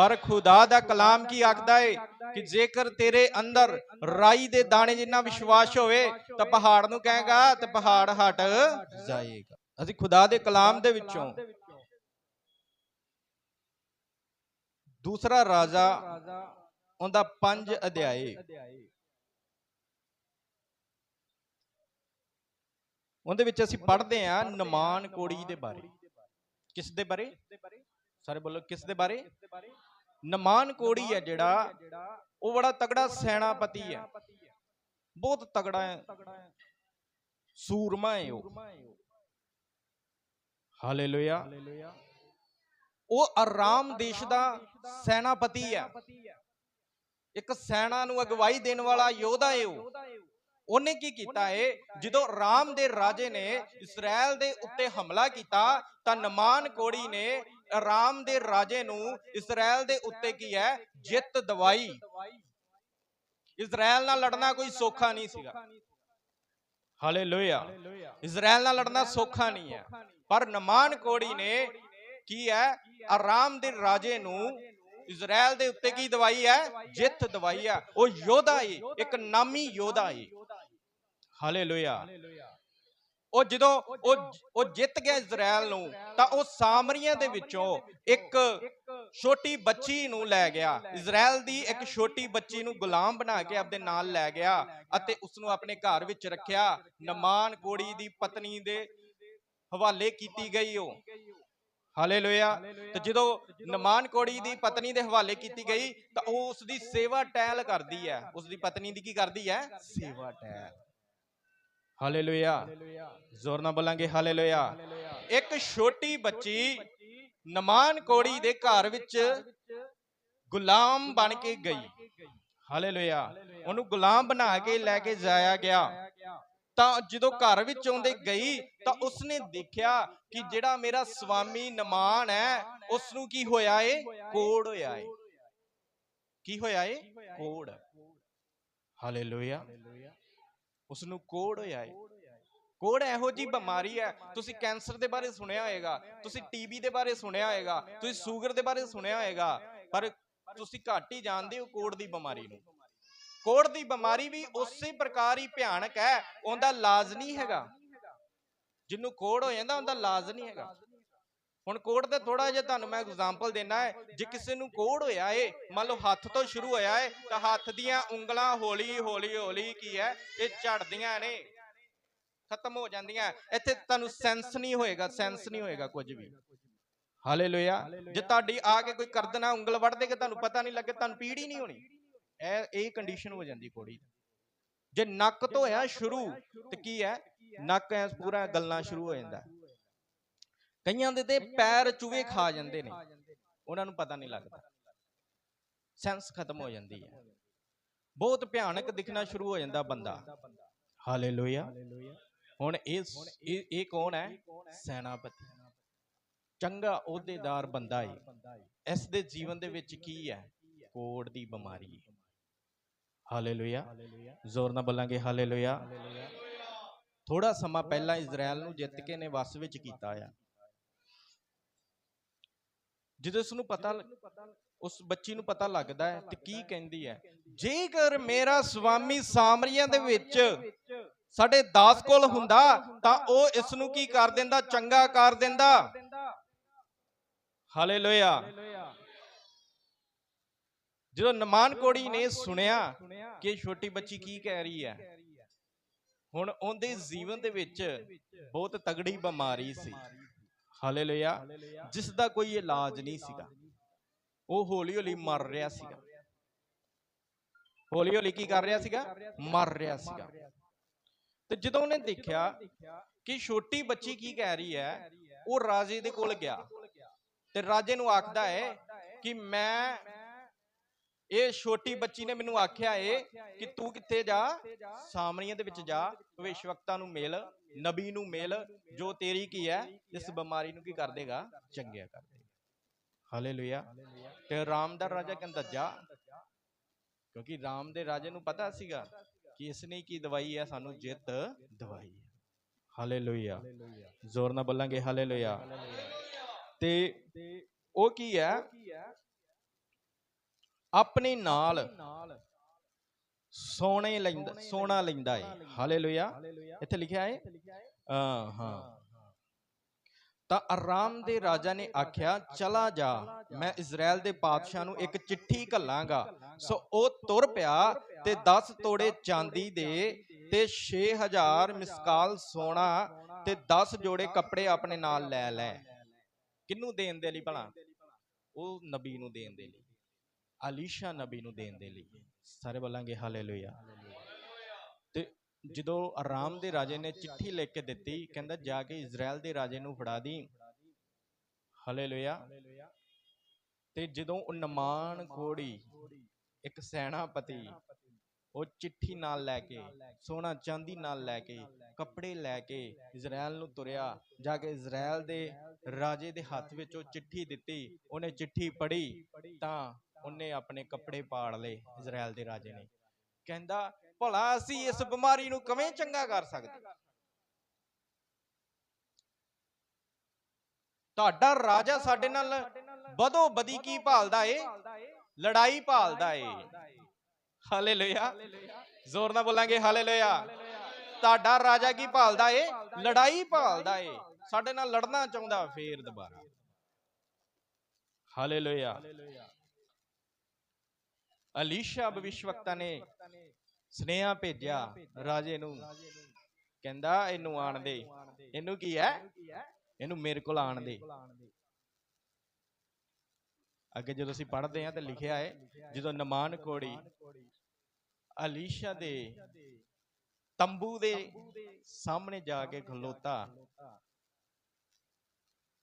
ਪਰ ਖੁਦਾ ਦਾ ਕਲਾਮ ਕੀ ਆਖਦਾ ਏ? ਕਿ ਜੇਕਰ ਤੇਰੇ ਅੰਦਰ ਰਾਈ ਦੇ ਦਾਣੇ ਜਿੰਨਾ ਵਿਸ਼ਵਾਸ ਹੋਵੇ, ਤਾਂ ਪਹਾੜ ਨੂੰ ਕਹੇਗਾ, ਤੇ ਪਹਾੜ ਹਟ ਜਾਏਗਾ। ਅਸੀਂ ਖੁਦਾ ਦੇ ਕਲਾਮ ਦੇ ਵਿੱਚੋਂ ਦੂਸਰਾ ਰਾਜਾ ਉਹਦਾ ਪੰਜ ਅਧਿਆਏ। ਉਹਦੇ ਵਿੱਚ ਅਸੀਂ ਪੜ੍ਹਦੇ ਹਾਂ ਨਮਾਨ ਕੋੜੀ ਦੇ ਬਾਰੇ। ਕਿਸ ਦੇ ਬਾਰੇ? ਸਾਰੇ ਬੋਲੋ ਕਿਸ ਦੇ ਬਾਰੇ? ਨਮਾਨ ਕੋੜੀ ਹੈ ਜਿਹੜਾ ਉਹ ਬੜਾ ਤਗੜਾ ਸੈਨਾਪਤੀ ਹੈ। ਬਹੁਤ ਤਗੜਾ ਹੈ। ਸੂਰਮਾ ਹੈ ਉਹ। ਹਾਲੇਲੂਇਆ। ਉਹ ਆਰਾਮ ਦੇਸ਼ ਦਾ ਸੈਨਾਪਤੀ ਹੈ। ਇੱਕ ਸੈਨਾ ਨੂੰ ਅਗਵਾਈ ਦੇਣ ਵਾਲਾ ਯੋਧਾ ਹੈ ਉਹ। ਉਹਨੇ ਕੀ ਕੀਤਾ ਏ? ਜਦੋਂ ਰਾਮ ਦੇ ਰਾਜੇ ਨੇ ਇਸਰਾਇਲ ਦੇ ਉੱਤੇ ਹਮਲਾ ਕੀਤਾ ਤਾਂ ਨਮਾਨ ਕੋੜੀ ਨੇ ਰਾਮ ਦੇ ਰਾਜੇ ਨੂੰ ਇਸਰਾਇਲ ਦੇ ਉੱਤੇ ਕੀ ਹੈ? ਜਿੱਤ ਦਵਾਈ। ਇਸਰਾਇਲ ਨਾਲ ਲੜਨਾ ਕੋਈ ਸੌਖਾ ਨਹੀਂ ਸੀਗਾ। ਹਾਲੇਲੂਇਆ ਇਸਰਾਇਲ ਨਾਲ ਲੜਨਾ ਸੌਖਾ ਨਹੀਂ ਹੈ। ਪਰ ਨਮਾਨ ਕੋੜੀ ਨੇ ਕੀ ਹੈ? ਆਰਾਮ ਦੇ ਰਾਜੇ ਨੂੰ ਇਸਰਾਇਲ ਦੇ ਉੱਤੇ ਕੀ ਦਵਾਈ ਹੈ? ਜਿੱਤ ਦਵਾਈ ਹੈ। ਉਹ ਯੋਧਾ ਏ ਇੱਕ ਨਾਮੀ ਯੋਧਾ ਏ ਹਾਲੇਲੂਇਆ ਉਹ ਜਦੋਂ ਉਹ ਉਹ ਜਿੱਤ ਗਿਆ ਇਜ਼ਰਾਈਲ ਨੂੰ ਤਾਂ ਉਹ ਸਾਮਰੀਆਂ ਦੇ ਵਿੱਚੋਂ ਇੱਕ ਛੋਟੀ ਬੱਚੀ ਨੂੰ ਲੈ ਗਿਆ। ਇਜ਼ਰਾਈਲ ਦੀ ਇੱਕ ਛੋਟੀ ਬੱਚੀ ਨੂੰ ਗੁਲਾਮ ਬਣਾ ਕੇ ਆਪਣੇ ਨਾਲ ਲੈ ਗਿਆ ਅਤੇ ਉਸ ਨੂੰ ਆਪਣੇ ਘਰ ਵਿੱਚ ਰੱਖਿਆ। ਨਮਾਨ ਕੋੜੀ ਦੀ ਪਤਨੀ ਦੇ ਹਵਾਲੇ ਕੀਤੀ ਗਈ ਉਹ ਹਾਲੇਲੂਇਆ। ਤੇ ਜਦੋਂ ਨਮਾਨ ਕੋੜੀ ਦੀ ਪਤਨੀ ਦੇ ਹਵਾਲੇ ਕੀਤੀ ਗਈ ਤਾਂ ਉਹ ਉਸ ਦੀ ਸੇਵਾ ਟਹਿਲ ਕਰਦੀ ਹੈ। ਉਸ ਦੀ ਪਤਨੀ ਦੀ ਕੀ ਕਰਦੀ ਹੈ। ਸੇਵਾ ਟਹਿਲ। ਹਾਲੇਲੂਇਆ ਜ਼ੋਰ ਨਾਲ ਬੋਲਾਂਗੇ ਹਾਲੇਲੂਇਆ ਇੱਕ ਛੋਟੀ ਬੱਚੀ ਨਮਾਨ ਕੋੜੀ ਦੇ ਘਰ ਵਿੱਚ ਗੁਲਾਮ ਬਣ ਕੇ ਗਈ। ਹਾਲੇਲੂਇਆ ਉਹਨੂੰ ਗੁਲਾਮ ਬਣਾ ਕੇ ਲੈ ਕੇ ਜਾਇਆ ਗਿਆ। ਤਾਂ ਜਦੋਂ ਘਰ ਵਿੱਚ ਆਉਂਦੇ ਗਈ ਤਾਂ ਉਸਨੇ ਦੇਖਿਆ ਕਿ ਜਿਹੜਾ ਮੇਰਾ ਸਵਾਮੀ ਨਮਾਨ ਹੈ ਉਸ ਨੂੰ ਕੀ ਹੋਇਆ ਏ? ਕੋੜ ਹੋਇਆ ਏ। ਕੀ ਹੋਇਆ ਏ? ਕੋੜ। ਹਾਲੇਲੂਇਆ ਉਸ ਨੂੰ ਕੋੜ ਹੋਇਆ ਕੋੜ ਇਹੋ ਜੀ ਬਿਮਾਰੀ ਹੈ। ਤੁਸੀਂ ਕੈਂਸਰ ਦੇ ਬਾਰੇ ਸੁਣਿਆ ਹੋਵੇਗਾ ਤੁਸੀਂ ਟੀਬੀ ਦੇ ਬਾਰੇ ਸੁਣਿਆ ਹੋਵੇਗਾ ਤੁਸੀਂ ਸ਼ੂਗਰ ਦੇ ਬਾਰੇ ਸੁਣਿਆ ਹੋਵੇਗਾ ਪਰ ਤੁਸੀਂ ਘੱਟ ਹੀ ਜਾਣਦੇ ਹੋ ਕੋੜ ਦੀ ਬਿਮਾਰੀ ਨੂੰ। ਕੋੜ ਦੀ ਬਿਮਾਰੀ ਵੀ ਉਸੇ ਪ੍ਰਕਾਰ ਹੀ ਭਿਆਨਕ ਹੈ। ਉਹਦਾ ਨਹੀਂ ਹੈਗਾ। ਜਿਹਨੂੰ ਕੋੜ ਹੋ ਜਾਂਦਾ ਉਹਦਾ ਨਹੀਂ ਹੈਗਾ। ਹੁਣ ਕੋੜ ਦਾ ਥੋੜਾ ਜਿਹਾ ਤੁਹਾਨੂੰ ਮੈਂ ਐਗਜ਼ਾਮਪਲ ਦੇਣਾ ਹੈ, ਜੇ ਕਿਸੇ ਨੂੰ ਕੋੜ ਹੋਇਆ ਏ, ਮੰਨ ਲਓ ਹੱਥ ਤੋਂ ਸ਼ੁਰੂ ਹੋਇਆ ਏ, ਤਾਂ ਹੱਥ ਦੀਆਂ ਉਂਗਲਾਂ ਹੌਲੀ ਹੌਲੀ ਹੌਲੀ ਕੀ ਹੈ, ਇਹ ਝੜਦੀਆਂ ਨੇ, ਖਤਮ ਹੋ ਜਾਂਦੀਆਂ। ਇੱਥੇ ਤੁਹਾਨੂੰ ਸੈਂਸ ਨਹੀਂ ਹੋਏਗਾ ਸੈਂਸ ਨਹੀਂ ਹੋਏਗਾ ਕੁਝ ਵੀ। ਹਾਲੇਲੂਇਆ ਜੇ ਤੁਹਾਡੀ ਆ ਕੇ ਕੋਈ ਕਰਦਨਾ, ਉਂਗਲ ਵੜ ਦੇਗਾ ਤੁਹਾਨੂੰ ਪਤਾ ਨਹੀਂ ਲੱਗੇ, ਤੁਹਾਨੂੰ ਪੀੜ ਹੀ ਨਹੀਂ ਹੋਣੀ। ਇਹ ਇਹ ਕੰਡੀਸ਼ਨ ਹੋ ਜਾਂਦੀ ਕੋੜੀ ਜੇ ਨੱਕ ਤੋਂ ਹੋਇਆ ਸ਼ੁਰੂ, ਤੇ ਕੀ ਹੈ? ਨੱਕ ਐ, ਪੂਰਾ ਗੱਲਾਂ ਸ਼ੁਰੂ ਹੋ ਜਾਂਦਾ। ਕਈਆਂ ਦੇ ਤੇ ਪੈਰ ਚੂਹੇ ਖਾ ਜਾਂਦੇ ਨੇ। ਉਹਨਾਂ ਨੂੰ ਪਤਾ ਨਹੀਂ ਲੱਗਦਾ। ਸੈਂਸ ਖਤਮ ਹੋ ਜਾਂਦੀ ਹੈ। ਬਹੁਤ ਭਿਆਨਕ ਦਿਖਣਾ ਸ਼ੁਰੂ ਹੋ ਜਾਂਦਾ ਬੰਦਾ। ਹਾਲੇਲੂਇਆ। ਹੁਣ ਇਹ ਇਹ ਕੌਣ ਹੈ? ਸੈਨਾਪਤੀ। ਚੰਗਾ ਅਹੁਦੇਦਾਰ ਬੰਦਾ ਹੈ ਇਸ ਦੇ ਜੀਵਨ ਦੇ ਵਿੱਚ ਕੀ ਹੈ? ਕੋੜ ਦੀ ਬਿਮਾਰੀ ਹੈ ਹਾਲੇਲੂਇਆ। ਜ਼ੋਰ ਨਾਲ ਬੋਲਾਂਗੇ। ਹਾਲੇਲੂਇਆ। ਥੋੜਾ ਸਮਾਂ ਪਹਿਲਾਂ ਇਜ਼ਰਾਈਲ ਨੂੰ ਜਿੱਤ ਕੇ ਨੇ ਵਸ ਵਿੱਚ ਕੀਤਾ ਆ। ਜਦੋਂ ਉਸ ਨੂੰ ਪਤਾ ਉਸ ਬੱਚੀ ਨੂੰ ਪਤਾ ਲੱਗਦਾ ਹੈ ਤੇ ਕੀ ਕਹਿੰਦੀ ਹੈ? ਜੇਕਰ ਮੇਰਾ ਸਵਾਮੀ ਸਾਮਰੀਆਂ ਦੇ ਵਿੱਚ ਸਾਡੇ ਦਾਸ ਕੋਲ ਹੁੰਦਾ ਤਾਂ ਉਹ ਇਸ ਨੂੰ ਕੀ ਕਰ ਦਿੰਦਾ? ਚੰਗਾ ਕਰ ਦਿੰਦਾ? ਹਾਲੇਲੂਇਆ। ਜਦੋਂ ਨਮਾਨ ਕੋੜੀ ਨੇ ਸੁਣਿਆ ਕਿ ਛੋਟੀ ਬੱਚੀ ਕੀ ਕਹਿ ਰਹੀ ਹੈ ਹੁਣ ਉਹਦੇ ਜੀਵਨ ਦੇ ਵਿੱਚ ਬਹੁਤ ਤਗੜੀ ਬਿਮਾਰੀ ਸੀ। ਹਾਲੇਲੂਇਆ ਜਿਸ ਦਾ ਕੋਈ ਇਲਾਜ ਨਹੀਂ ਸੀਗਾ। ਉਹ ਹੌਲੀ ਹੌਲੀ ਮਰ ਰਿਹਾ ਸੀਗਾ। ਹੌਲੀ ਹੌਲੀ ਕੀ ਕਰ ਰਿਹਾ ਸੀਗਾ? ਮਰ ਰਿਹਾ ਸੀਗਾ। ਤੇ ਜਦੋਂ ਉਹਨੇ ਦੇਖਿਆ ਕਿ ਛੋਟੀ ਬੱਚੀ ਕੀ ਕਹਿ ਰਹੀ ਹੈ ਉਹ ਰਾਜੇ ਦੇ ਕੋਲ ਗਿਆ। ਤੇ ਰਾਜੇ ਨੂੰ ਆਖਦਾ ਹੈ ਕਿ ਮੈਂ ਇਹ ਛੋਟੀ ਬੱਚੀ ਨੇ ਮੈਨੂੰ ਆਖਿਆ ਏ ਕਿ ਤੂੰ ਕਿੱਥੇ ਜਾ? ਸਾਮਰੀਆਂ ਦੇ ਵਿੱਚ ਜਾ। ਭਵਿਸ਼ਵਕਤਾ ਨੂੰ ਮਿਲ, ਨਬੀ ਨੂੰ ਮਿਲ, ਜੋ ਤੇਰੀ ਕੀ ਹੈ ਇਸ ਬਿਮਾਰੀ ਨੂੰ ਕੀ ਕਰ ਦੇਗਾ, ਚੰਗਿਆ ਕਰ ਦੇਗਾ। ਹਾਲੇਲੂਇਆ। ਤੇ ਰਾਮ ਦਾ ਰਾਜਾ ਕਹਿੰਦਾ, ਜਾ। ਕਿਉਂਕਿ ਰਾਮ ਦੇ ਰਾਜੇ ਨੂੰ ਪਤਾ ਸੀਗਾ ਕਿ ਇਸ ਨੇ ਕੀ ਦਵਾਈ ਹੈ, ਸਾਨੂੰ ਜਿੱਤ ਦਵਾਈ ਹੈ। ਹਾਲੇਲੂਇਆ। ਜ਼ੋਰ ਨਾਲ ਬੋਲਾਂਗੇ, ਹਾਲੇਲੂਇਆ। ਤੇ ਉਹ ਕੀ ਹੈ? ਆਪਣੇ ਨਾਲ ਸੋਨੇ ਲੈਂਦਾ ਸੋਨਾ ਲੈਂਦਾ ਏ। ਹਾਲੇਲੂਇਆ। ਇੱਥੇ ਲਿਖਿਆ ਹੈ ਹਾਂ ਹਾਂ। ਤਾਂ ਆਰਾਮ ਦੇ ਰਾਜਾ ਨੇ ਆਖਿਆ ਚਲਾ ਜਾ। ਮੈਂ ਇਜ਼ਰਾਈਲ ਦੇ ਪਾਤਸ਼ਾਹ ਨੂੰ ਇੱਕ ਚਿੱਠੀ ਘੱਲਾਂਗਾ। ਸੋ ਉਹ ਤੁਰ ਪਿਆ ਤੇ 10 ਤੋੜੇ ਚਾਂਦੀ ਦੇ ਤੇ 6000 ਮਿਸਕਾਲ ਸੋਨਾ ਤੇ 10 ਜੋੜੇ ਕੱਪੜੇ ਆਪਣੇ ਨਾਲ ਲੈ ਲੈ। ਕਿਹਨੂੰ ਦੇਣ ਦੇ ਲਈ ਭਲਾ? ਉਹ ਨਬੀ ਨੂੰ ਦੇਣ ਦੇ ਲਈ। ਅਲੀਸ਼ਾ ਨਬੀ ਨੂੰ ਦੇਣ ਦੇ ਲਈ। ਸਾਰੇ ਬੋਲਾਂਗੇ ਹਾਲੇਲੂਇਆ। ਤੇ ਜਦੋਂ ਆਰਾਮ ਦੇ ਰਾਜੇ ਨੇ ਚਿੱਠੀ ਲਿਖ ਕੇ ਦਿੱਤੀ, ਕਹਿੰਦਾ, ਜਾ ਕੇ ਇਜ਼ਰਾਈਲ ਦੇ ਰਾਜੇ ਨੂੰ ਫੜਾ ਦੀ। ਹਾਲੇਲੂਇਆ। ਤੇ ਜਦੋਂ ਉਹ ਨਮਾਨ ਕੋੜੀ ਇੱਕ ਸੈਨਾਪਤੀ, ਉਹ ਚਿੱਠੀ ਨਾਲ ਲੈ ਕੇ ਸੋਨਾ ਚਾਂਦੀ ਨਾਲ ਲੈ ਕੇ, ਕੱਪੜੇ ਲੈ ਕੇ ਇਜ਼ਰਾਈਲ ਨੂੰ ਤੁਰਿਆ, ਜਾ ਕੇ ਇਜ਼ਰਾਈਲ ਦੇ ਰਾਜੇ ਦੇ ਹੱਥ ਵਿੱਚ ਉਹ ਚਿੱਠੀ ਦਿੱਤੀ, ਉਹਨੇ ਚਿੱਠੀ ਪੜ੍ਹੀ ਤਾਂ ਉਹਨੇ ਆਪਣੇ ਕੱਪੜੇ ਪਾੜ ਲਏ ਇਜ਼ਰਾਈਲ ਦੇ ਰਾਜੇ ਨੇ। ਕਹਿੰਦਾ, ਭਲਾ ਅਸੀਂ ਇਸ ਬਿਮਾਰੀ ਨੂੰ ਕਿਵੇਂ ਚੰਗਾ ਕਰ ਸਕਦੇ? ਤੁਹਾਡਾ ਰਾਜਾ ਸਾਡੇ ਨਾਲ ਬਦੋ ਬਦੀ ਕੀ ਭਾਲਦਾ ਏ? ਲੜਾਈ ਭਾਲਦਾ ਏ। ਹਾਲੇਲੂਇਆ। ਜ਼ੋਰ ਨਾਲ ਬੋਲਾਂਗੇ, ਹਾਲੇਲੂਇਆ। ਤੁਹਾਡਾ ਰਾਜਾ ਕੀ ਭਾਲਦਾ ਏ? ਲੜਾਈ ਭਾਲਦਾ ਏ। ਸਾਡੇ ਨਾਲ ਲੜਨਾ ਚਾਹੁੰਦਾ, ਫੇਰ ਦੁਬਾਰਾ। ਹਾਲੇਲੂਇਆ। ਅਲੀਸ਼ਾ ਭਵਿਸ਼ਵਕਤਾ ਨੇ ਸਨੇਹਾ ਭੇਜਿਆ ਰਾਜੇ ਨੂੰ। ਕਹਿੰਦਾ ਇਹਨੂੰ ਆਣ ਦੇ। ਇਹਨੂੰ ਕੀ ਹੈ? ਇਹਨੂੰ ਮੇਰੇ ਕੋਲ ਆਣ ਦੇ। ਅੱਗੇ ਜਦੋਂ ਅਸੀਂ ਪੜ੍ਹਦੇ ਹਾਂ ਤਾਂ ਲਿਖਿਆ ਹੈ ਜਦੋਂ ਨਮਾਨ ਕੋੜੀ ਅਲੀਸ਼ਾ ਦੇ ਤੰਬੂ ਦੇ ਸਾਹਮਣੇ ਜਾ ਕੇ ਖਲੋਤਾ।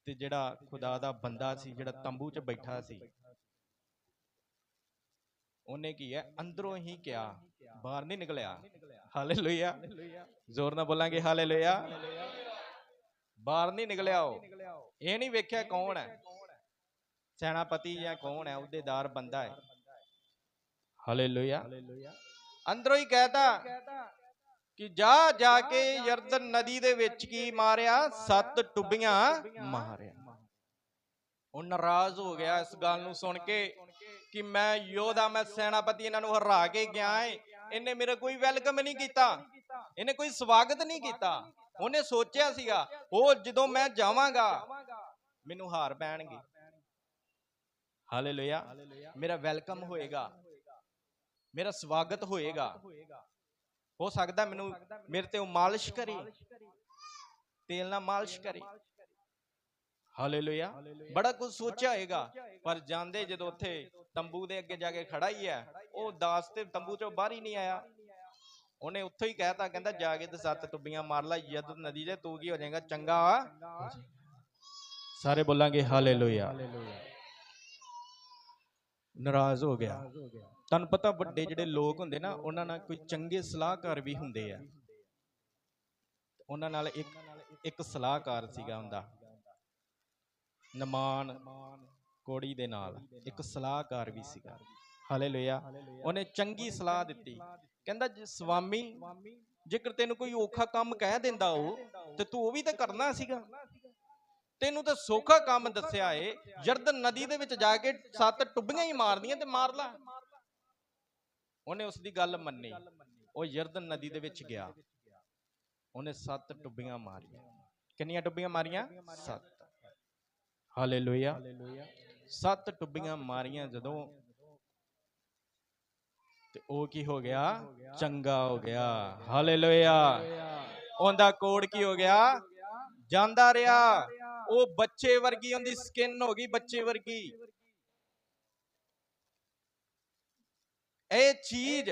ਤੇ ਜਿਹੜਾ ਖੁਦਾ ਦਾ ਬੰਦਾ ਸੀ ਜਿਹੜਾ ਤੰਬੂ 'ਚ ਬੈਠਾ ਸੀ। ਉਹਨੇ ਕੀ ਹੈ ਅੰਦਰੋਂ ਹੀ ਕਿਹਾ ਬਾਹਰ ਨਹੀਂ ਨਿਕਲਿਆ। ਹਾਲੇਲੂਇਆ। ਜ਼ੋਰ ਨਾਲ ਬੋਲਾਂਗੇ ਹਾਲੇਲੂਇਆ। ਬਾਹਰ ਨਹੀਂ ਨਿਕਲਿਆ ਉਹ। ਇਹ ਨਹੀਂ ਵੇਖਿਆ ਕੌਣ ਹੈ। ਸੈਨਾਪਤੀ ਜਾਂ ਕੌਣ ਹੈ ਅਹੁਦੇਦਾਰ ਬੰਦਾ ਹੈ। ਹਾਲੇਲੂਇਆ। ਅੰਦਰੋਂ ਹੀ ਕਹਿਤਾ ਕਿ ਜਾ ਜਾ ਕੇ ਯਰਦਨ ਨਦੀ ਦੇ ਵਿੱਚ ਕੀ ਮਾਰਿਆ? ਸੱਤ ਟੁੱਬੀਆਂ ਮਾਰਿਆ। ਉਹ ਨਾਰਾਜ਼ ਹੋ ਗਿਆ ਇਸ ਗੱਲ ਨੂੰ ਸੁਣ ਕੇ। ਕਿ ਮੈਂ ਯੋਧਾ, ਮੈਂ ਸੈਨਾਪਤੀ ਇਹਨਾਂ ਨੂੰ ਹਰਾ ਕੇ ਗਿਆ ਏ। ਇਹਨੇ ਮੇਰਾ ਕੋਈ ਵੈਲਕਮ ਨਹੀਂ ਕੀਤਾ। ਇਹਨੇ ਕੋਈ ਸਵਾਗਤ ਨਹੀਂ ਕੀਤਾ। ਉਹਨੇ ਸੋਚਿਆ ਸੀਗਾ, ਉਹ ਜਦੋਂ ਮੈਂ ਜਾਵਾਂਗਾ, ਮੈਨੂੰ ਹਾਰ ਪੈਣਗੇ। ਹਾਲੇਲੂਇਆ। ਮੇਰਾ ਵੈਲਕਮ ਹੋਏਗਾ। ਮੇਰਾ ਸਵਾਗਤ ਹੋਏਗਾ। ਹੋ ਸਕਦਾ ਮੈਨੂੰ ਮੇਰੇ ਤੇ ਉਹ ਮਾਲਿਸ਼ ਕਰੇ। ਤੇਲ ਨਾਲ ਮਾਲਿਸ਼ ਕਰੇ। ਹਾਲੇਲੂਇਆ। ਬੜਾ ਕੁਝ ਸੋਚਿਆ ਹੋਏਗਾ। ਪਰ ਜਾਂਦੇ ਜਦੋਂ ਉੱਥੇ ਤੰਬੂ ਦੇ ਅੱਗੇ ਜਾ ਕੇ ਖੜਾ ਹੀ ਹੈ ਉਹ ਦਾਸ ਤੇ ਤੰਬੂ ਚੋਂ ਬਾਹਰ ਹੀ ਨਹੀਂ ਆਇਆ। ਉਹਨੇ ਉੱਥੋਂ ਹੀ ਕਹਿਤਾ ਕਹਿੰਦਾ ਜਾ ਕੇ ਤੇ ਸੱਤ ਟੁੱਬੀਆਂ ਮਾਰ ਲੈ ਜਦ ਨਦੀ ਦੇ ਤੂੰ ਕੀ ਹੋ ਜਾਏਗਾ? ਚੰਗਾ ਸਾਰੇ ਬੋਲਾਂਗੇ ਹਾਲੇਲੂਇਆ। ਨਾਰਾਜ਼ ਹੋ ਗਿਆ। ਤੁਹਾਨੂੰ ਪਤਾ ਵੱਡੇ ਜਿਹੜੇ ਲੋਕ ਹੁੰਦੇ ਨਾ ਉਹਨਾਂ ਨਾਲ ਕੋਈ ਚੰਗੇ ਸਲਾਹਕਾਰ ਵੀ ਹੁੰਦੇ ਆ। ਉਹਨਾਂ ਨਾਲ ਇੱਕ ਇੱਕ ਸਲਾਹਕਾਰ ਸੀਗਾ ਹੁੰਦਾ। ਨਮਾਨ ਕੋੜੀ ਦੇ ਨਾਲ। ਇੱਕ ਸਲਾਹਕਾਰ ਵੀ ਸੀਗਾ। ਹਾਲੇਲੂਇਆ। ਉਹਨੇ ਚੰਗੀ ਸਲਾਹ ਦਿੱਤੀ। ਕਹਿੰਦਾ, ਜੇ ਸਵਾਮੀ, ਜੇਕਰ ਤੈਨੂੰ ਕੋਈ ਔਖਾ ਕੰਮ ਕਹਿ ਦਿੰਦਾ ਉਹ, ਤੇ ਤੂੰ ਉਹ ਵੀ ਤਾਂ ਕਰਨਾ ਸੀਗਾ। ਤੈਨੂੰ ਤਾਂ ਸੌਖਾ ਕੰਮ ਦੱਸਿਆ ਏ। ਜਰਦਨ ਨਦੀ ਦੇ ਵਿੱਚ ਜਾ ਕੇ ਸੱਤ ਟੁੱਬੀਆਂ ਹੀ ਮਾਰਦੀਆਂ ਤੇ ਮਾਰ ਲਾ। ਉਹਨੇ ਉਸ ਦੀ ਗੱਲ ਮੰਨੀ। ਉਹ ਯਰਦਨ ਨਦੀ ਦੇ ਵਿੱਚ ਗਿਆ। ਉਹਨੇ ਸੱਤ ਟੁੱਬੀਆਂ ਮਾਰੀਆਂ। ਕਿੰਨੀਆਂ ਟੁੱਬੀਆਂ ਮਾਰੀਆਂ? ਸੱਤ। ਹਾਲੇਲੂਇਆ ਸੱਤ ਟੁੱਬੀਆਂ ਮਾਰੀਆਂ ਜਦੋਂ ਤੇ ਉਹ ਕੀ ਹੋ ਗਿਆ? ਚੰਗਾ ਹੋ ਗਿਆ। ਹਾਲੇਲੂਇਆ ਉਹਦਾ ਕੋੜ ਕੀ ਹੋ ਗਿਆ? ਜਾਂਦਾ ਰਿਹਾ। ਉਹ ਬੱਚੇ ਵਰਗੀ, ਉਹਦੀ ਸਕਿਨ ਹੋ ਗਈ ਬੱਚੇ ਵਰਗੀ। ਇਹ ਚੀਜ਼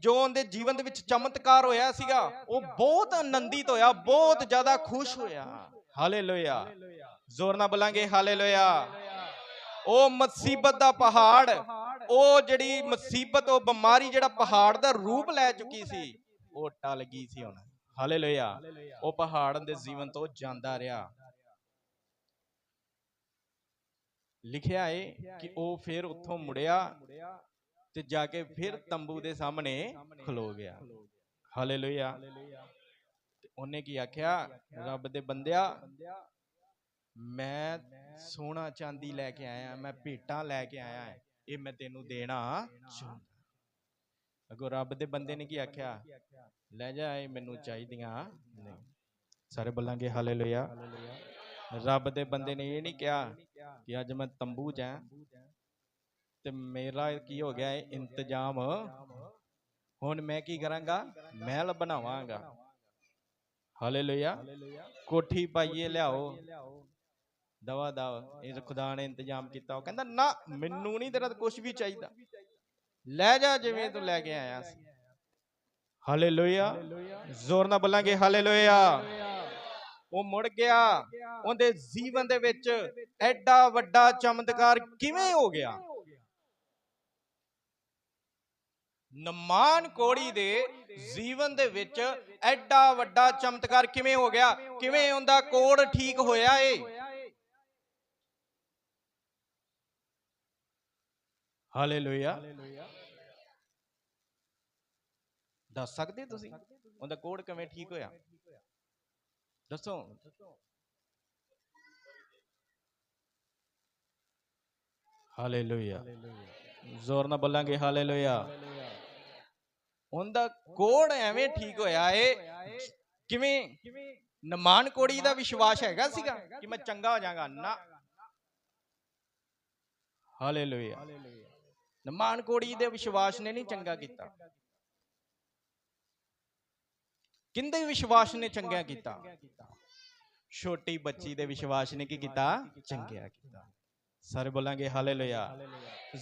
ਜੋ ਉਹਦੇ ਜੀਵਨ ਦੇ ਵਿੱਚ ਚਮਤਕਾਰ ਹੋਇਆ ਸੀਗਾ, ਉਹ ਬਹੁਤ ਆਨੰਦਿਤ ਹੋਇਆ, ਬਹੁਤ ਜ਼ਿਆਦਾ ਖੁਸ਼ ਹੋਇਆ। ਹਾਲੇਲੂਇਆ ਜ਼ੋਰ ਨਾਲ ਬੋਲਾਂਗੇ ਹਾਲੇਲੂਇਆ ਉਹ ਮੁਸੀਬਤ ਦਾ ਪਹਾੜ ਉਹ ਜਿਹੜੀ ਮੁਸੀਬਤ ਉਹ ਬਿਮਾਰੀ ਜਿਹੜਾ ਪਹਾੜ ਦਾ ਰੂਪ ਲੈ ਚੁੱਕੀ ਸੀ ਉਹ ਟਲ ਗਈ ਸੀ ਹੁਣ। ਹਾਲੇਲੂਇਆ ਉਹ ਪਹਾੜ ਦੇ ਜੀਵਨ ਤੋਂ ਜਾਂਦਾ ਰਿਹਾ। ਲਿਖਿਆ ਏ ਕਿ ਉਹ ਫਿਰ ਉੱਥੋਂ ਮੁੜਿਆ ਤੇ ਜਾ ਕੇ ਫਿਰ ਤੰਬੂ ਦੇ ਸਾਹਮਣੇ ਖਲੋ ਗਿਆ। ਹਾਲੇਲੂਇਆ ਉਹਨੇ ਕੀ ਆਖਿਆ? ਰੱਬ ਦੇ ਬੰਦਿਆ, ਮੈਂ ਸੋਨਾ ਚਾਂਦੀ ਲੈ ਕੇ ਆਇਆ, ਮੈਂ ਭੇਟਾਂ ਲੈ ਕੇ ਆਇਆ ਇਹ ਮੈਂ ਤੈਨੂੰ ਦੇਣਾ ਚਾਹੁੰਦਾ। ਅਗੋ ਰੱਬ ਦੇ ਬੰਦੇ ਨੇ ਕੀ ਆਖਿਆ? ਲੈ ਜਾ, ਇਹ ਮੈਨੂੰ ਚਾਹੀਦੀਆਂ ਨਹੀਂ ਸਾਰੇ ਬੋਲਾਂਗੇ ਹਾਲੇਲੂਇਆ। ਰੱਬ ਦੇ ਬੰਦੇ ਨੇ ਇਹ ਨਹੀਂ ਕਿਹਾ ਕਿ ਅੱਜ ਮੈਂ ਤੰਬੂ 'ਚ ਆਂ ਤੇ ਮੇਰਾ ਕੀ ਹੋ ਗਿਆ ਇੰਤਜ਼ਾਮ। ਹੁਣ ਮੈਂ ਕੀ ਕਰਾਂਗਾ? ਮਹਿਲ ਬਣਾਵਾਂਗਾ। ਹਾਲੇਲੂਇਆ ਕੋਠੀ ਪਾਈਏ ਲਿਆਓ। ਦਵਾ ਦਵਾ ਇਹ ਖੁਦਾ ਨੇ ਇੰਤਜ਼ਾਮ ਕੀਤਾ। ਉਹ ਕਹਿੰਦਾ ਨਾ ਮੈਨੂੰ ਨਹੀਂ ਤੇਰਾ ਕੁਝ ਵੀ ਚਾਹੀਦਾ। ਲੈ ਜਾ ਜਿਵੇਂ ਤੂੰ ਲੈ ਕੇ ਆਇਆ ਸੀ। ਹਾਲੇਲੂਇਆ ਜ਼ੋਰ ਨਾਲ ਬੋਲਾਂਗੇ ਹਾਲੇਲੂਇਆ ਉਹ ਮੁੜ ਗਿਆ। ਉਹਦੇ ਜੀਵਨ ਦੇ ਵਿੱਚ ਐਡਾ ਵੱਡਾ ਚਮਤਕਾਰ ਕਿਵੇਂ ਹੋ ਗਿਆ? ਨਮਾਨ ਕੋੜੀ ਦੇ ਜੀਵਨ ਦੇ ਵਿੱਚ ਐਡਾ ਵੱਡਾ ਚਮਤਕਾਰ ਕਿਵੇਂ ਹੋ ਗਿਆ? ਕਿਵੇਂ ਉਹਦਾ ਕੋੜ ਠੀਕ ਹੋਇਆ ਏ? ਹਾਲੇਲੂਇਆ ਦੱਸ ਸਕਦੇ ਤੁਸੀਂ? ਉਹਦਾ ਕੋੜ ਕਿਵੇਂ ਠੀਕ ਹੋਇਆ? ਦੱਸੋ। ਹਾਲੇਲੂਇਆ ਜ਼ੋਰ ਨਾਲ ਬੋਲਾਂਗੇ ਹਾਲੇਲੂਇਆ ਉਹਦਾ ਕੋੜ ਐਵੇਂ ਠੀਕ ਹੋਇਆ ਏ, ਕਿਵੇਂ ਨਮਾਨ ਕੋੜੀ ਦਾ ਵਿਸ਼ਵਾਸ ਹੈਗਾ ਸੀਗਾ ਕਿ ਮੈਂ ਚੰਗਾ ਹੋ ਜਾਗਾ ਨਾ। ਹਾਲੇਲੂਇਆ ਨਮਾਨ ਕੋੜੀ ਦੇ ਵਿਸ਼ਵਾਸ ਨੇ ਨਹੀਂ ਚੰਗਾ ਕੀਤਾ। ਕਿੰਦੇ ਵਿਸ਼ਵਾਸ ਨੇ ਚੰਗਾ ਕੀਤਾ? ਛੋਟੀ ਬੱਚੀ ਦੇ ਵਿਸ਼ਵਾਸ ਨੇ ਕੀ ਕੀਤਾ? ਚੰਗਿਆ ਕੀਤਾ। ਸਾਰੇ ਬੋਲਾਂਗੇ ਹਾਲੇਲੂਇਆ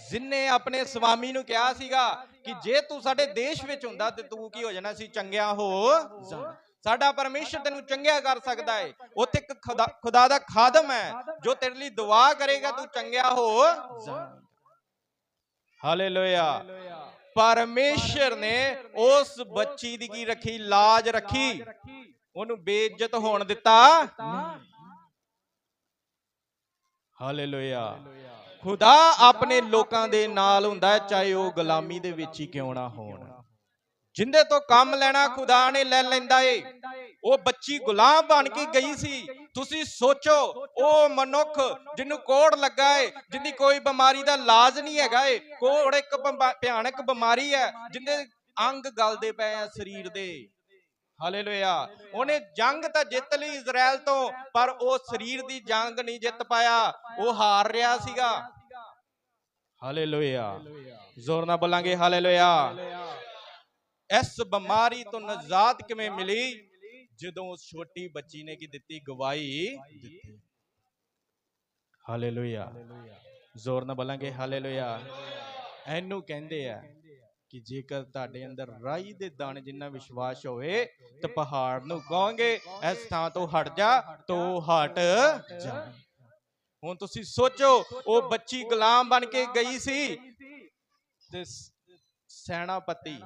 ਜਿਨਨੇ ਆਪਣੇ ਸਵਾਮੀ ਨੂੰ ਕਿਹਾ ਸੀਗਾ ਕਿ ਜੇ ਤੂੰ ਸਾਡੇ ਦੇਸ਼ ਵਿੱਚ ਹੁੰਦਾ ਤੇ ਤੂੰ ਕੀ ਹੋ ਜਾਣਾ? ਸੀ ਚੰਗਿਆ ਹੋ। ਜਾਣਾ। ਸਾਡਾ ਪਰਮੇਸ਼ਰ ਤੈਨੂੰ ਚੰਗਿਆ ਕਰ ਸਕਦਾ ਹੈ ਉੱਥੇ ਇੱਕ ਖੁਦਾ ਦਾ ਖਾਦਮ ਹੈ। ਜੋ ਤੇਰੇ ਲਈ ਦੁਆ ਕਰੇਗਾ ਤੂੰ ਚੰਗਿਆ ਹੋ। ਜਾਣਾ। ਹਾਲੇਲੂਇਆ। ਪਰਮੇਸ਼ਰ ਨੇ ਉਸ ਬੱਚੀ ਦੀ ਕੀ ਰੱਖੀ? ਲਾਜ ਰੱਖੀ। ਉਹਨੂੰ ਬੇਇੱਜ਼ਤ ਹੋਣ ਦਿੱਤਾ। ਹਾਲੇਲੂਇਆ। ਖੁਦਾ ਆਪਣੇ ਲੋਕਾਂ ਦੇ ਨਾਲ ਹੁੰਦਾ ਹੈ, ਚਾਹੇ ਉਹ ਗੁਲਾਮੀ ਦੇ ਵਿੱਚ ਹੀ ਕਿਉਂ ਨਾ ਹੋਣ। ਜਿੰਦੇ ਤੋਂ ਕੰਮ ਲੈਣਾ ਖੁਦਾ ਨੇ ਲੈ ਲੈਂਦਾ ਏ, ਉਹ ਬੱਚੀ ਗੁਲਾਮ ਬਣ ਕੇ ਗਈ ਸੀ। ਤੁਸੀਂ ਸੋਚੋ, ਉਹ ਮਨੁੱਖ ਜਿਹਨੂੰ ਕੋੜ ਲੱਗਾ ਏ ਜਿੰਦੀ ਕੋਈ ਬਿਮਾਰੀ ਦਾ ਇਲਾਜ ਨਹੀਂ ਹੈਗਾ ਏ, ਕੋੜ ਇੱਕ ਬਿਮਾ- ਭਿਆਨਕ ਬਿਮਾਰੀ ਹੈ ਜਿੰਦੇ ਅੰਗ ਗਲਦੇ ਪਏ ਆ ਸਰੀਰ ਦੇ। ਹਾਲੇਲੂਇਆ। ਉਹਨੇ ਜੰਗ ਤਾਂ ਜਿੱਤ ਲਈ ਇਜ਼ਰਾਈਲ ਤੋਂ, ਪਰ ਉਹ ਸਰੀਰ ਦੀ ਜੰਗ ਨਹੀਂ ਜਿੱਤ ਪਾਇਆ। ਉਹ ਹਾਰ ਰਿਹਾ ਸੀਗਾ। ਹਾਲੇਲੂਇਆ। ਜ਼ੋਰ ਨਾਲ ਬੋਲਾਂਗੇ, ਹਾਲੇਲੂਇਆ। ਇਸ ਬਿਮਾਰੀ ਤੋਂ ਨਜਾਤ ਕਿਵੇਂ ਮਿਲੀ? ਜਦੋਂ ਉਸ ਛੋਟੀ ਬੱਚੀ ਨੇ ਕੀ ਦਿੱਤੀ? ਗਵਾਹੀ ਦਿੱਤੀ। ਹਾਲੇਲੂਇਆ। ਜ਼ੋਰ ਨਾਲ ਬੋਲਾਂਗੇ, ਹਾਲੇਲੂਇਆ। ਇਹਨੂੰ ਕਹਿੰਦੇ ਆ ਕਿ ਜੇਕਰ ਤੁਹਾਡੇ ਅੰਦਰ ਰਾਈ ਦੇ ਦਾਣੇ ਜਿੰਨਾ ਵਿਸ਼ਵਾਸ ਹੋਵੇ, ਤਾਂ ਪਹਾੜ ਨੂੰ ਕਹੋਗੇ, ਇਸ ਥਾਂ ਤੋਂ ਹਟ ਜਾ, ਤੋ ਹਟ ਜਾ। ਹੁਣ ਤੁਸੀਂ ਸੋਚੋ, ਉਹ ਬੱਚੀ ਗੁਲਾਮ ਬਣ ਕੇ ਗਈ ਸੀ ਤੇ ਸੈਨਾਪਤੀ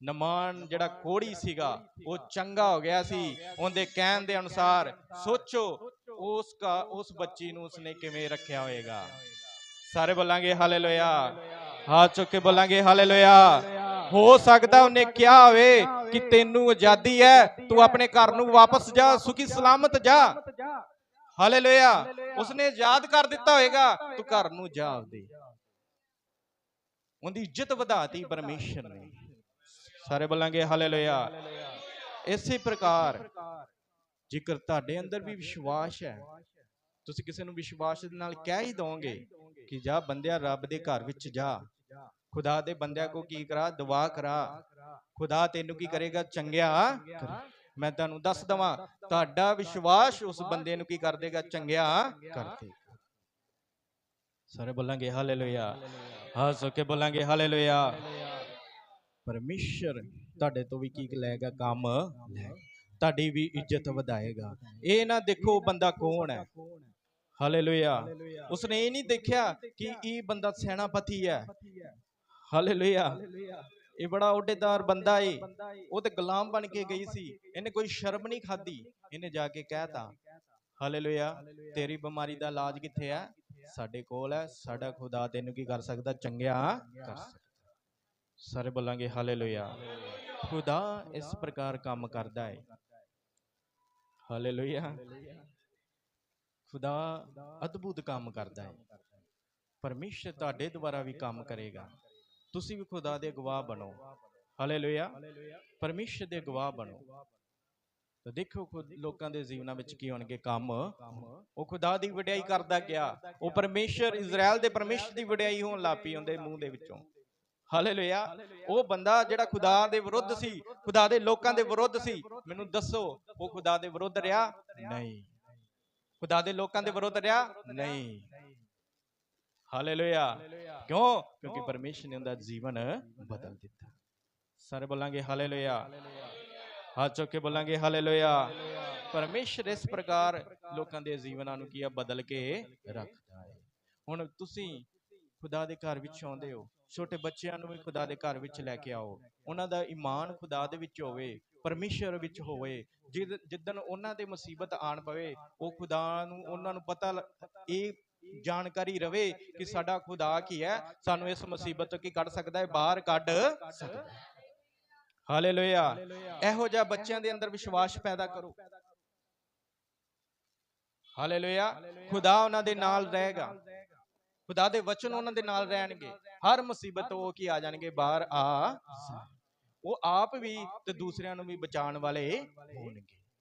ਨਮਾਨ ਜਿਹੜਾ ਕੋੜੀ ਸੀਗਾ, ਉਹ ਚੰਗਾ ਹੋ ਗਿਆ ਸੀ। ਉਹਦੇ ਕਹਿਣ ਦੇ ਅਨੁਸਾਰ ਸੋਚੋ, ਉਸ ਕਾ, ਉਸ ਬੱਚੀ ਨੂੰ ਉਸਨੇ ਕਿਵੇਂ ਰੱਖਿਆ ਹੋਏਗਾ? ਸਾਰੇ ਬੋਲਾਂਗੇ, ਹਾਲੇਲੂਇਆ। ਹੱਥ ਚੁੱਕ ਕੇ ਬੋਲਾਂਗੇ, ਹਾਲੇਲੂਇਆ। ਹੋ ਸਕਦਾ ਉਹਨੇ ਕਿਹਾ ਹੋਵੇ ਕਿ ਤੈਨੂੰ ਆਜ਼ਾਦੀ ਹੈ, ਤੂੰ ਆਪਣੇ ਘਰ ਨੂੰ ਵਾਪਸ ਜਾ, ਸੁਖੀ, ਸਲਾਮਤ ਜਾ। ਹਾਲੇਲੂਇਆ। ਉਸਨੇ ਯਾਦ ਕਰ ਦਿੱਤਾ ਹੋਵੇਗਾ, ਤੂੰ ਘਰ ਨੂੰ ਜਾ ਆਪਦੇ। ਉਹਦੀ ਇੱਜ਼ਤ ਵਧਾਤੀ ਪਰਮੇਸ਼ਰ ਨੇ। ਸਾਰੇ ਬੋਲਾਂਗੇ, ਹਾਲੇਲੂਇਆ। ਇਸੇ ਪ੍ਰਕਾਰ, ਜੇਕਰ ਤੁਹਾਡੇ ਅੰਦਰ ਵੀ ਵਿਸ਼ਵਾਸ ਹੈ, ਤੁਸੀਂ ਕਿਸੇ ਨੂੰ ਵਿਸ਼ਵਾਸ ਦੇ ਨਾਲ ਕਹਿ ਹੀ ਦੋਗੇ ਕਿ ਜਾ ਬੰਦਿਆ ਰੱਬ ਦੇ ਘਰ ਵਿੱਚ ਜਾ। ਖੁਦਾ ਦੇ ਬੰਦਿਆਂ ਕੋ ਕੀ ਕਰਾ? ਦੁਆ ਕਰਾ। ਖੁਦਾ ਤੈਨੂੰ ਕੀ ਕਰੇਗਾ? ਚੰਗਿਆ ਕਰੇ। ਮੈਂ ਤੁਹਾਨੂੰ ਦੱਸ ਦਵਾਂ, ਤੁਹਾਡਾ ਵਿਸ਼ਵਾਸ ਉਸ ਬੰਦੇ ਨੂੰ ਕੀ ਕਰ ਦੇਗਾ? ਚੰਗਿਆ ਕਰ ਦੇਗਾ ਸਾਰੇ ਬੋਲਾਂਗੇ ਹਾਲੇਲੂਇਆ। ਹੱਸ ਕੇ ਬੋਲਾਂਗੇ ਹਾਲੇਲੂਇਆ। ਪਰਮੇਸ਼ਰ ਤੁਹਾਡੇ ਤੋਂ ਵੀ ਕੀ ਲਏਗਾ ਕੰਮ ਲੈ। ਤੁਹਾਡੀ ਵੀ ਇੱਜ਼ਤ ਵਧਾਏਗਾ। ਇਹ ਨਾ ਦੇਖੋ ਬੰਦਾ ਕੌਣ ਹੈ। ਹਾਲੇਲੂਇਆ। ਉਸਨੇ ਇਹ ਨਹੀਂ ਦੇਖਿਆ ਕਿ ਇਹ ਬੰਦਾ ਸੈਨਾਪਤੀ ਹੈ। ਹਾਲੇਲੂਇਆ। ਇਹ ਬੜਾ ਅਹੁਦੇਦਾਰ ਬੰਦਾ ਏ। ਉਹ ਤੇ ਗੁਲਾਮ ਬਣ ਕੇ ਗਈ ਸੀ। ਇਹਨੇ ਕੋਈ ਸ਼ਰਮ ਨਹੀਂ ਖਾਦੀ ਇਹਨੇ ਜਾ ਕੇ ਕਹਿਤਾ ਹਾਲੇਲੂਇਆ ਤੇਰੀ ਬਿਮਾਰੀ ਦਾ ਇਲਾਜ ਕਿੱਥੇ ਹੈ ਸਾਡੇ ਕੋਲ ਹੈ ਸਾਡਾ ਖੁਦਾ ਤੈਨੂੰ ਕੀ ਕਰ ਸਕਦਾ? ਚੰਗਿਆ ਕਰ ਸਕਦਾ। ਸਾਰੇ ਬੋਲਾਂਗੇ ਹਾਲੇਲੂਇਆ। ਖੁਦਾ ਇਸ ਪ੍ਰਕਾਰ ਕੰਮ ਕਰਦਾ ਹੈ ਹਾਲੇਲੂਇਆ। ਖੁਦਾ ਅਦਭੁਤ ਕੰਮ ਕਰਦਾ ਹੈ ਪਰਮੇਸ਼ਰ ਤੁਹਾਡੇ ਦੁਆਰਾ ਵੀ ਕੰਮ ਕਰੇਗਾ। ਤੁਸੀਂ ਵੀ ਖੁਦਾ ਦੇ ਗਵਾਹ ਬਣੋ। ਹਾਲੇਲੂਇਆ ਪਰਮੇਸ਼ਰ ਦੇ ਗਵਾਹ ਬਣੋ। ਤਾਂ ਦੇਖੋ ਖੁਦ ਲੋਕਾਂ ਦੇ ਜੀਵਨਾਂ ਵਿੱਚ ਕੀ ਹੋਣਗੇ ਕੰਮ। ਉਹ ਖੁਦਾ ਦੀ ਵਡਿਆਈ ਕਰਦਾ ਗਿਆ। ਉਹ ਪਰਮੇਸ਼ਰ ਇਜ਼ਰਾਈਲ ਦੇ ਪਰਮੇਸ਼ਰ ਦੀ ਵਡਿਆਈ ਹੋਣ ਲੱਪੀ ਉਹਦੇ ਮੂੰਹ ਦੇ ਵਿੱਚੋਂ। ਹਾਲੇਲੂਇਆ ਉਹ ਬੰਦਾ ਜਿਹੜਾ ਖੁਦਾ ਦੇ ਵਿਰੁੱਧ ਸੀ, ਖੁਦਾ ਦੇ ਲੋਕਾਂ ਦੇ ਵਿਰੁੱਧ ਸੀ, ਮੈਨੂੰ ਦੱਸੋ, ਉਹ ਖੁਦਾ ਦੇ ਵਿਰੁੱਧ ਰਿਹਾ? ਨਹੀਂ। ਖੁਦਾ ਦੇ ਲੋਕਾਂ ਦੇ ਵਿਰੁੱਧ ਰਿਹਾ? ਨਹੀਂ। ਹਾਲੇਲੂਇਆ ਕਿਉਂ ਕਿਉਂਕਿ ਪਰਮੇਸ਼ਰ ਨੇ ਉਹਦਾ ਜੀਵਨ ਬਦਲ ਦਿੱਤਾ ਸਾਰੇ ਬੋਲਾਂਗੇ ਹਾਲੇਲੂਇਆ ਹੱਥ ਚੁੱਕ ਕੇ ਬੋਲਾਂਗੇ ਹਾਲੇਲੂਇਆ ਪਰਮੇਸ਼ਰ ਇਸ ਪ੍ਰਕਾਰ ਲੋਕਾਂ ਦੇ ਜੀਵਨਾਂ ਨੂੰ ਕੀ ਆ ਬਦਲ ਕੇ ਰੱਖਦਾ ਹੈ ਹੁਣ ਤੁਸੀਂ ਖੁਦਾ ਦੇ ਘਰ ਵਿੱਚ ਆਉਂਦੇ ਹੋ ਛੋਟੇ ਬੱਚਿਆਂ ਨੂੰ ਵੀ ਖੁਦਾ ਦੇ ਘਰ ਵਿੱਚ ਲੈ ਕੇ ਆਓ ਉਹਨਾਂ ਦਾ ਈਮਾਨ ਖੁਦਾ ਦੇ ਵਿੱਚ ਹੋਵੇ ਪਰਮੇਸ਼ਰ ਵਿੱਚ ਹੋਵੇ ਜਿਦ- ਜਿੱਦਣ ਉਹਨਾਂ ਦੇ ਮੁਸੀਬਤ ਆਣ ਪਵੇ ਉਹ ਖੁਦਾ ਨੂੰ ਉਹਨਾਂ ਨੂੰ ਪਤਾ ਇਹ ਜਾਣਕਾਰੀ ਰਵੇ ਕਿ ਸਾਡਾ ਖੁਦਾ ਕੀ ਹੈ? ਸਾਨੂੰ ਇਸ ਮੁਸੀਬਤ ਤੋਂ ਕੀ ਕੱਢ ਸਕਦਾ ਹੈ? ਬਾਹਰ ਕੱਢ ਸਕਦਾ ਹੈ। ਹਾਲੇਲੂਇਆ ਇਹੋ ਜਿਹਾ ਬੱਚਿਆਂ ਦੇ ਅੰਦਰ ਵਿਸ਼ਵਾਸ ਪੈਦਾ ਕਰੋ। ਹਾਲੇਲੂਇਆ ਖੁਦਾ ਉਹਨਾਂ ਦੇ ਨਾਲ ਰਹੇਗਾ। ਖੁਦਾ ਦੇ ਵਚਨ ਉਹਨਾਂ ਦੇ ਨਾਲ ਰਹਿਣਗੇ। ਹਰ ਮੁਸੀਬਤ ਤੋਂ ਉਹ ਕੀ ਆ ਜਾਣਗੇ? ਬਾਹਰ ਆ ਉਹ ਆਪ ਵੀ ਤੇ ਦੂਸਰਿਆਂ ਨੂੰ ਵੀ ਬਚਾਉਣ ਵਾਲੇ ਹੋਣਗੇ।